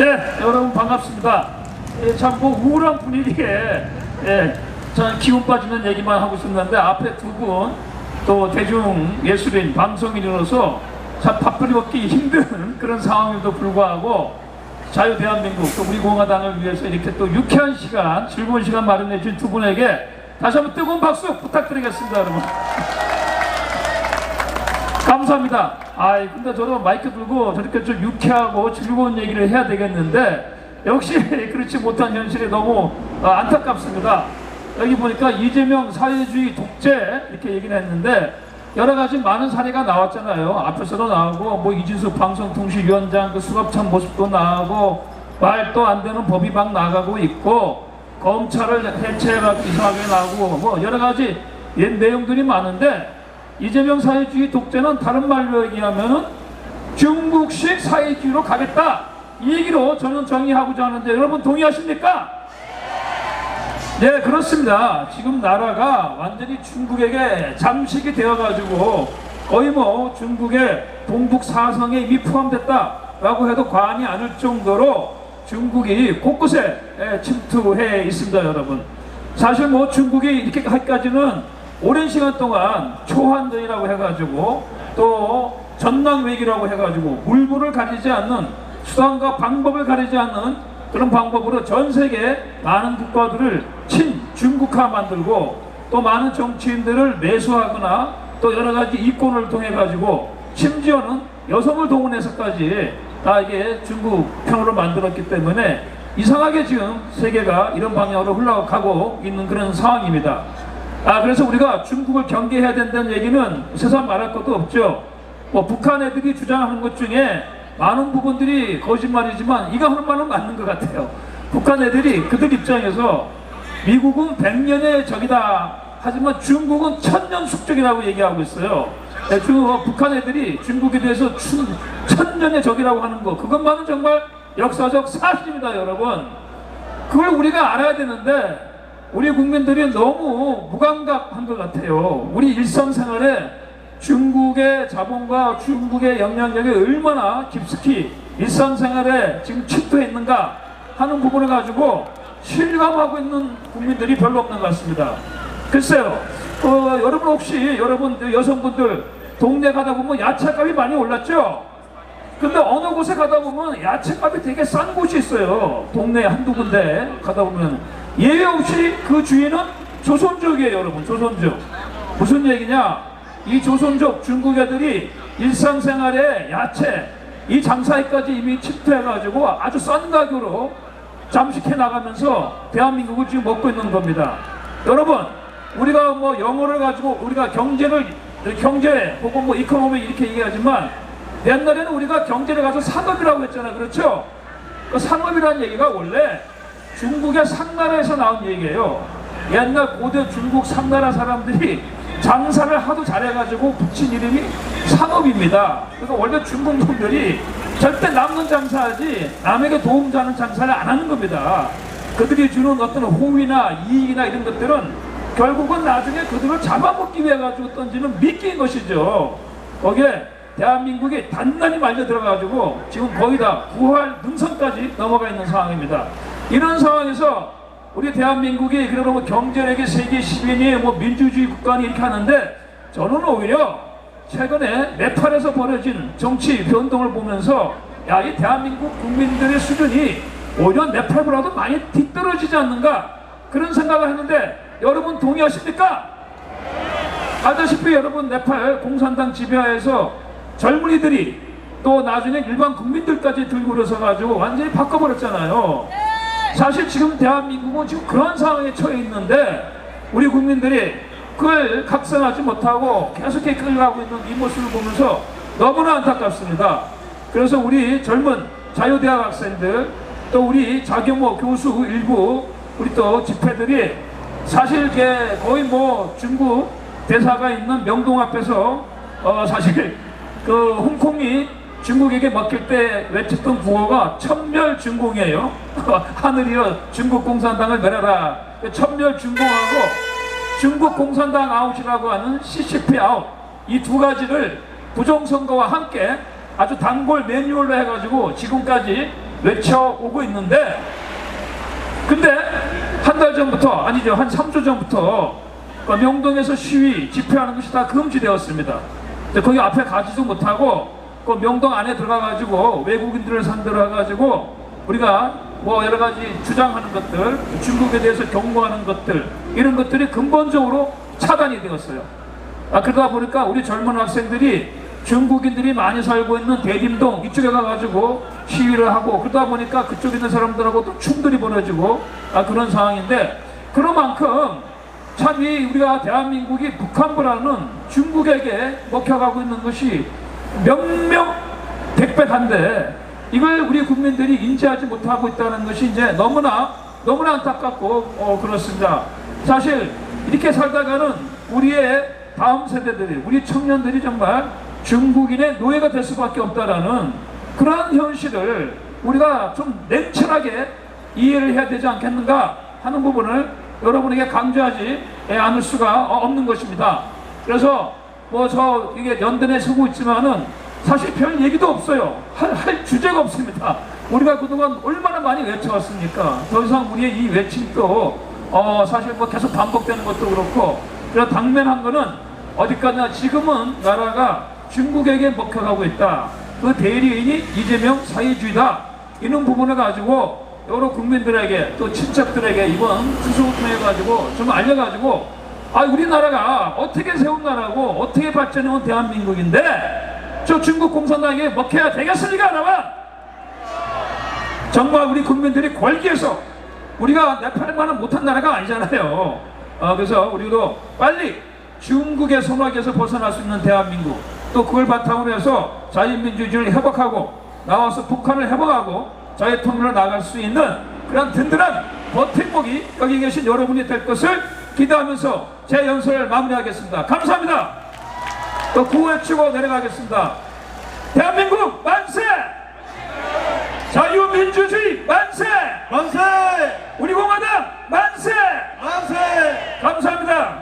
네, 여러분 반갑습니다. 예, 참뭐 우울한 분위기에 예, 저는 기운 빠지는 얘기만 하고 있었는데 앞에 두 분 또 대중 예술인 방송인으로서 참 바쁘리 먹기 힘든 그런 상황에도 불구하고 자유 대한민국 또 우리 공화당을 위해서 이렇게 또 유쾌한 시간 즐거운 시간 마련해 준 두 분에게 다시 한번 뜨거운 박수 부탁드리겠습니다 여러분 감사합니다. 아이 근데 저도 마이크 들고 저렇게 좀 유쾌하고 즐거운 얘기를 해야 되겠는데 역시 그렇지 못한 현실이 너무 어, 안타깝습니다. 여기 보니까 이재명 사회주의 독재 이렇게 얘기를 했는데 여러 가지 많은 사례가 나왔잖아요. 앞에서도 나오고 뭐 이진숙 방송통신위원장 그 수갑찬 모습도 나오고 말도 안 되는 법이 막 나가고 있고 검찰을 해체해가지고 이상하게 나오고 뭐 여러 가지 옛 내용들이 많은데 이재명 사회주의 독재는 다른 말로 얘기하면은 중국식 사회주의로 가겠다 이 얘기로 저는 정의하고자 하는데 여러분 동의하십니까? 네 그렇습니다. 지금 나라가 완전히 중국에게 잠식이 되어가지고 거의 뭐 중국의 동북 사성에 이미 포함됐다라고 해도 과언이 아닐 정도로 중국이 곳곳에 예, 침투해 있습니다, 여러분. 사실 뭐 중국이 이렇게 하기까지는 오랜 시간 동안 초한전이라고 해가지고 또 전남외기라고 해가지고 물불을 가리지 않는 수단과 방법을 가리지 않는 그런 방법으로 전 세계 많은 국가들을 친중국화 만들고 또 많은 정치인들을 매수하거나 또 여러 가지 이권을 통해 가지고 심지어는 여성을 동원해서까지 다 이게 중국 편으로 만들었기 때문에 이상하게 지금 세계가 이런 방향으로 흘러가고 있는 그런 상황입니다. 아 그래서 우리가 중국을 경계해야 된다는 얘기는 세상 말할 것도 없죠. 뭐 북한 애들이 주장하는 것 중에 많은 부분들이 거짓말이지만 이거 하는 말은 맞는 것 같아요. 북한 애들이 그들 입장에서 미국은 100년의 적이다. 하지만 중국은 천년 숙적이라고 얘기하고 있어요. 네, 중, 어, 북한 애들이 중국에 대해서 춘, 천년의 적이라고 하는 거 그것만은 정말 역사적 사실입니다, 여러분. 그걸 우리가 알아야 되는데 우리 국민들이 너무 무감각한 것 같아요. 우리 일상생활에 중국의 자본과 중국의 영향력이 얼마나 깊숙이 일상생활에 지금 침투해 있는가 하는 부분을 가지고 실감하고 있는 국민들이 별로 없는 것 같습니다. 글쎄요, 어, 여러분 혹시 여러분 여성분들 동네 가다 보면 야채값이 많이 올랐죠? 근데 어느 곳에 가다 보면 야채값이 되게 싼 곳이 있어요. 동네 한두 군데 가다 보면 예외 없이 그 주인은 조선족이에요, 여러분. 조선족. 무슨 얘기냐? 이 조선족 중국 애들이 일상생활에 야채 이 장사에까지 이미 침투해가지고 아주 싼 가격으로 잠식해 나가면서 대한민국을 지금 먹고 있는 겁니다. 여러분, 우리가 뭐 영어를 가지고 우리가 경제를 경제 혹은 뭐 이코노미 이렇게 얘기하지만 옛날에는 우리가 경제를 가서 상업이라고 했잖아요. 그렇죠? 그 상업이라는 얘기가 원래 중국의 상나라에서 나온 얘기예요. 옛날 고대 중국 상나라 사람들이 장사를 하도 잘해가지고 붙인 이름이 상업입니다. 그러니까 원래 중국 놈들이 절대 남는 장사하지 남에게 도움 주는 장사를 안 하는 겁니다. 그들이 주는 어떤 호의나 이익이나 이런 것들은 결국은 나중에 그들을 잡아먹기 위해 가지고 던지는 미끼인 것이죠. 거기에 대한민국이 단단히 말려 들어가지고 지금 거의 다 구할 능선까지 넘어가 있는 상황입니다. 이런 상황에서 우리 대한민국이 그러면 뭐 경제력의 세계 10인이 뭐 민주주의 국가니 이렇게 하는데 저는 오히려 최근에 네팔에서 벌어진 정치 변동을 보면서 야 이 대한민국 국민들의 수준이 오히려 네팔보다도 많이 뒤떨어지지 않는가 그런 생각을 했는데 여러분 동의하십니까? 알다시피 여러분 네팔 공산당 지배하에서 젊은이들이 또 나중에 일반 국민들까지 들고 일어서 가지고 완전히 바꿔버렸잖아요. 사실 지금 대한민국은 지금 그런 상황에 처해 있는데 우리 국민들이 그걸 각성하지 못하고 계속해 끌어가고 있는 이 모습을 보면서 너무나 안타깝습니다. 그래서 우리 젊은 자유대학 학생들 또 우리 자교모 교수 일부 우리 또 집회들이 사실 이게 거의 뭐 중국 대사가 있는 명동 앞에서 어 사실 그 홍콩이 중국에게 맡길 때 외쳤던 구호가 천멸 중공이에요. 하늘이여 중국 공산당을 멸해라. 천멸 중공하고 중국 공산당 아웃이라고 하는 CCP 아웃 이 두 가지를 부정선거와 함께 아주 단골 매뉴얼로 해가지고 지금까지 외쳐오고 있는데 근데 한 달 전부터 아니죠 한 3주 전부터 그 명동에서 시위 집회하는 것이 다 금지되었습니다. 근데 거기 앞에 가지도 못하고 그 명동 안에 들어가가지고 외국인들을 상대로 해가지고 우리가 뭐 여러 가지 주장하는 것들 중국에 대해서 경고하는 것들 이런 것들이 근본적으로 차단이 되었어요. 아 그러다 보니까 우리 젊은 학생들이 중국인들이 많이 살고 있는 대림동 이쪽에 가가지고 시위를 하고 그러다 보니까 그쪽에 있는 사람들하고 또 충돌이 벌어지고 아 그런 상황인데 그런 만큼 참이 우리가 대한민국이 북한보다는 중국에게 먹혀가고 있는 것이 명명 백백한데 이걸 우리 국민들이 인지하지 못하고 있다는 것이 이제 너무나 너무나 안타깝고 어, 그렇습니다. 사실 이렇게 살다가는 우리의 다음 세대들이 우리 청년들이 정말 중국인의 노예가 될 수밖에 없다라는 그러한 현실을 우리가 좀 냉철하게 이해를 해야 되지 않겠는가 하는 부분을 여러분에게 강조하지 않을 수가 없는 것입니다. 그래서 뭐 저 이게 연단에 서고 있지만은 사실 별 얘기도 없어요. 할, 할 주제가 없습니다. 우리가 그동안 얼마나 많이 외쳐왔습니까? 더 이상 우리의 이 외침도 어 사실 뭐 계속 반복되는 것도 그렇고 그래서 당면한 거는 어디까지나 지금은 나라가 중국에게 먹혀가고 있다. 그 대리인이 이재명 사회주의다. 이런 부분을 가지고 여러 국민들에게 또 친척들에게 이번 추석을 통해 가지고 좀 알려가지고 아 우리나라가 어떻게 세운 나라고 어떻게 발전해온 대한민국인데 저 중국 공산당에게 먹혀야 되겠습니까 여러분? 정말 우리 국민들이 권기에서 우리가 내팔만은 못한 나라가 아니잖아요. 어, 그래서 우리도 빨리 중국의 소막에서 벗어날 수 있는 대한민국 또 그걸 바탕으로 해서 자유민주주의를 회복하고 나와서 북한을 회복하고 저의 통로로 나갈 수 있는 그런 든든한 버팀목이 여기 계신 여러분이 될 것을 기대하면서 제 연설을 마무리하겠습니다. 감사합니다. 또 구호치고 내려가겠습니다. 대한민국 만세! 자유민주주의 만세! 만세! 우리 공화당 만세! 만세! 감사합니다.